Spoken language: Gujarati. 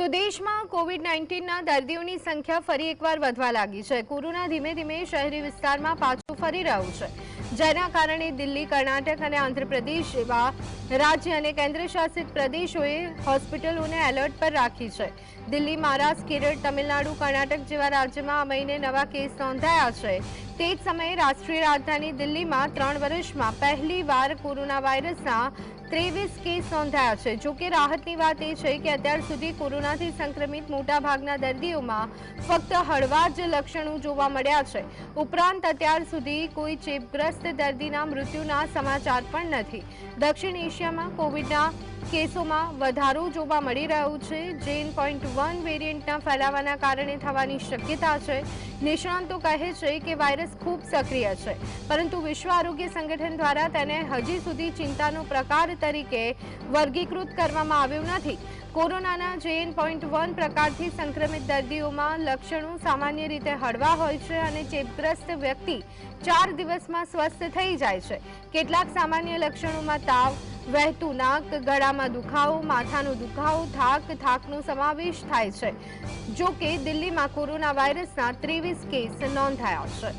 તો દેશમાં કોવિડ નાઇન્ટીનના દર્દીઓની સંખ્યા ફરી એકવાર વધવા લાગી છે. કોરોના ધીમે ધીમે શહેરી વિસ્તારમાં પાછું ફરી રહ્યું છે. જેના કારણે દિલ્હી, કર્ણાટક અને આંધ્રપ્રદેશ એવા રાજ્ય અને કેન્દ્રશાસિત પ્રદેશોએ હોસ્પિટલોને એલર્ટ પર રાખી છે. દિલ્હી, મહારાષ્ટ્ર, કેરળ, તમિલનાડુ, કર્ણાટક જેવા રાજ્યમાં આ મહિને નવા કેસ નોંધાયા છે. તે જ સમયે રાષ્ટ્રીય રાજધાની દિલ્હીમાં ત્રણ વર્ષમાં પહેલી વાર કોરોના વાયરસના ત્રેવીસ કેસ નોંધાયા છે. જોકે રાહતની વાત એ છે કે અત્યાર સુધી કોરોનાથી સંક્રમિત મોટાભાગના દર્દીઓમાં ફક્ત હળવા જ લક્ષણો જોવા મળ્યા છે. ઉપરાંત અત્યાર સુધી કોઈ ચેપગ્રસ્ત દર્દીના મૃત્યુના સમાચાર પણ નથી. દક્ષિણ એશિયામાં કોવિડના કેસોમાં વધારો જોવા મળી રહ્યો છે. જેન પોઈન્ટ વન વેરિયન્ટના ફેલાવાના કારણે થવાની શક્યતા છે. નિષ્ણાંતો કહે છે કે વાયરસ ખૂબ સક્રિય છે. પરંતુ વિશ્વ આરોગ્ય સંગઠન દ્વારા તેને હજી સુધી ચિંતાનો પ્રકાર તરીકે વર્ગીકૃત કરવામાં આવ્યું નથી. કોરોનાના જેન પોઈન્ટ વન પ્રકારથી સંક્રમિત દર્દીઓમાં લક્ષણો સામાન્ય રીતે હળવા હોય છે અને ચેપગ્રસ્ત વ્યક્તિ ચાર દિવસમાં સ્વસ્થ થઈ જાય છે. કેટલાક સામાન્ય લક્ષણોમાં તાવ વહેતું નાક, ગળામાં દુખાવો, માથાનો દુખાવો થાક થાકનો સમાવેશ થાય છે. જો કે દિલ્હીમાં કોરોના વાયરસના ત્રેવીસ કેસ નોંધાયા છે.